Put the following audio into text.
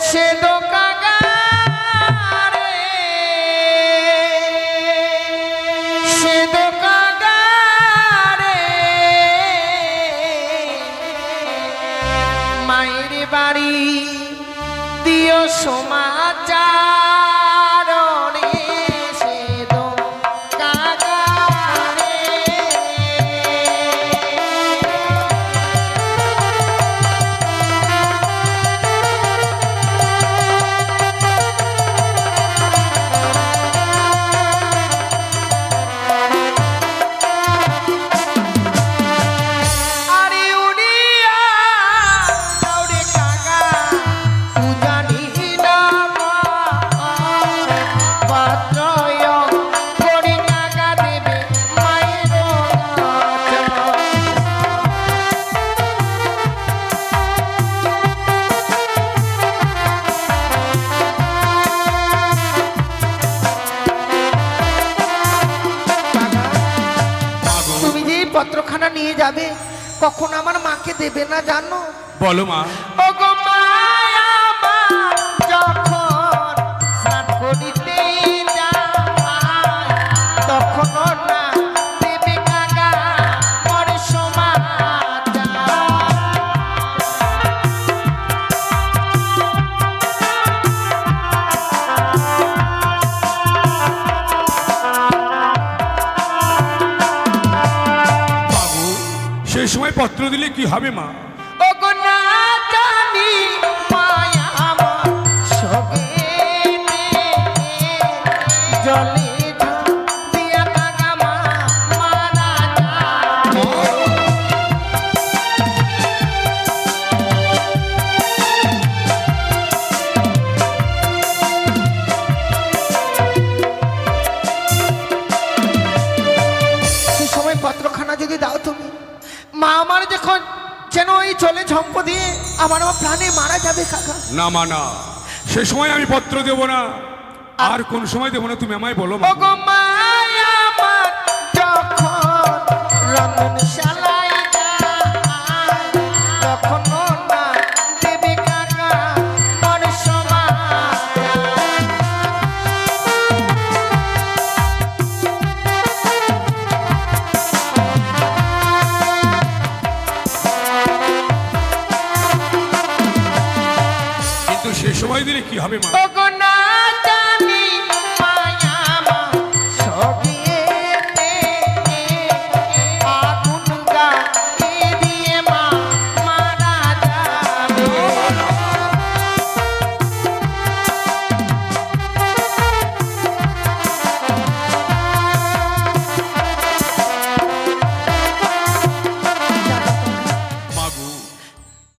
সে সে মায়ের বাড়ি দিও সমাচার পত্রখানা নিয়ে যাবে কখন আমার মাকে দেবে না জানো? বলো মা। ও গো সময় পত্র দিলে কি হবে মা? জলে মা আমার যখন যেন ওই চলে ঝম্প দিয়ে আমার আমার প্রাণে মারা যাবে কাকা। না মা না। সে সময় আমি পত্র দেব না। আর কোন সময় দেবো না তুমি আমায় বলো মা! সময় দিলে কি হবে মা?